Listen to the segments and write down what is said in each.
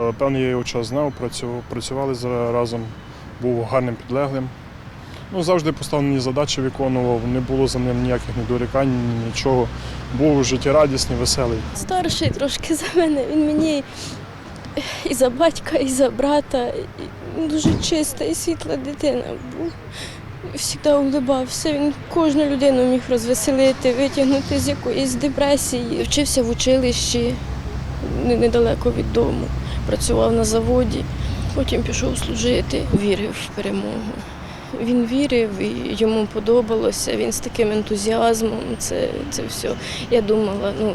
Е, Певний я його час знав, працю- працювали разом, був гарним підлеглим. Ну, завжди поставлені задачі виконував, не було за ним ніяких недорікань, нічого. Був життєрадісний, веселий. Старший трошки за мене. Він мені і за батька, і за брата. І дуже чиста і світла дитина був. Завжди улибався. Він кожну людину міг розвеселити, витягнути з якоїсь депресії. Вчився в училищі недалеко від дому. Працював на заводі, потім пішов служити, вірив в перемогу. Він вірив і йому подобалося. Він з таким ентузіазмом. Це, це все. Я думала, ну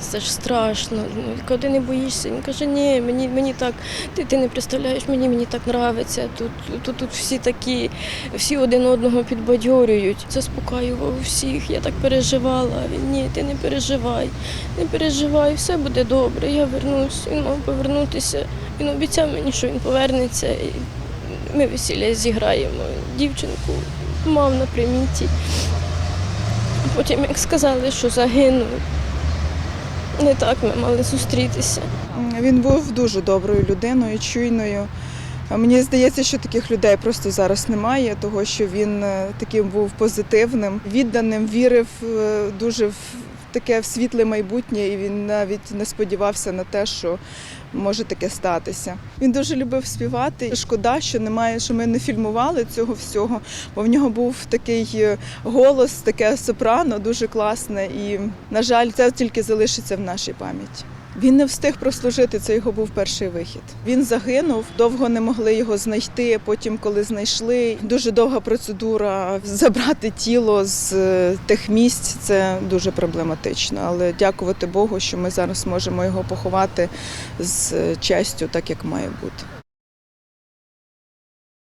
це ж страшно. Ну, коли ти не боїшся, він каже, ні, мені, мені так, ти, ти не представляєш, мені, мені так нравиться. Тут, тут, тут всі такі, всі один одного підбадьорюють. Заспокаював всіх. Я так переживала. Він ні, ти не переживай, не переживай, все буде добре. Я вернусь. Він мав повернутися. Він обіцяв мені, що він повернеться. І ми весілля зіграємо. Дівчинку мав на приміті. Потім, як сказали, що загинув, не так ми мали зустрітися. Він був дуже доброю людиною, чуйною. Мені здається, що таких людей просто зараз немає, того що він е, таким був позитивним, відданим, вірив е, дуже в таке світле майбутнє, і він навіть не сподівався на те, що може таке статися. Він дуже любив співати. Шкода, що немає, що ми не фільмували цього всього, бо в нього був такий е, голос, таке сопрано, дуже класне. І, на жаль, це тільки залишиться в нашій пам'яті. Він не встиг прослужити, це його був перший вихід. Він загинув, довго не могли його знайти. Потім, коли знайшли, дуже довга процедура забрати тіло з е, тих місць. Це дуже проблематично. Але дякувати Богу, що ми зараз можемо його поховати з е, честю, так як має бути.